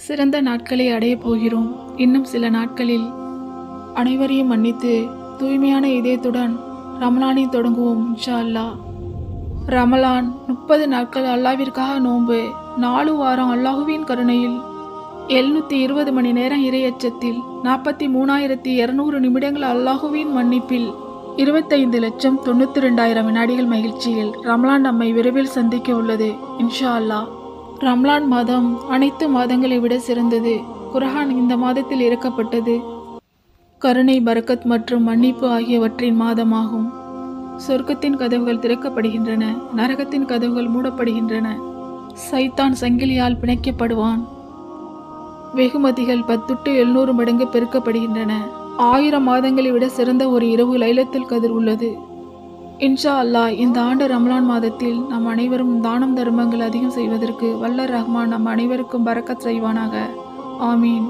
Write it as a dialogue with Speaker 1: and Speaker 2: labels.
Speaker 1: சிறந்த நாட்களை அடையப் போகிறோம். இன்னும் சில நாட்களில் அனைவரையும் மன்னித்து தூய்மையான இதயத்துடன் ரமலானை தொடங்குவோம் இன்ஷா அல்லாஹ் ரமலான் முப்பது நாட்கள் அல்லாவிற்காக நோன்பு நாலு வாரம் அல்லாஹுவின் கருணையில் எழுநூற்றி இருபது மணி நேரம் இரையச்சத்தில் நாற்பத்தி மூணாயிரத்தி இரநூறு நிமிடங்கள் அல்லாஹுவின் மன்னிப்பில் இருபத்தைந்து லட்சம் தொண்ணூற்றி ரெண்டாயிரம் வினாடிகள் மகிழ்ச்சியில் ரமலான் நம்மை விரைவில் சந்திக்க உள்ளது இன்ஷா அல்லாஹ் ரம்லான் மாதம் அனைத்து மாதங்களை விட சிறந்தது. குரஹான் இந்த மாதத்தில் இறக்கப்பட்டது. கருணை பரக்கத் மற்றும் மன்னிப்பு ஆகியவற்றின் மாதமாகும். சொர்க்கத்தின் கதவுகள் திறக்கப்படுகின்றன. நரகத்தின் கதவுகள் மூடப்படுகின்றன. சைத்தான் சங்கிலியால் பிணைக்கப்படுவான். வெகுமதிகள் பத்துட்டு எழுநூறு மடங்கு பெருக்கப்படுகின்றன. ஆயிரம் மாதங்களை விட சிறந்த ஒரு இரவு லைலத்தில் கதிர் உள்ளது. இன்ஷா அல்லாஹ் இந்த ஆண்டு ரமலான் மாதத்தில் நம் அனைவரும் தானம் தர்மங்கள் அதிகம் செய்வதற்கு வல்ல ரஹ்மான் நம் அனைவருக்கும் பறக்கச் செய்வானாக. ஆமீன்.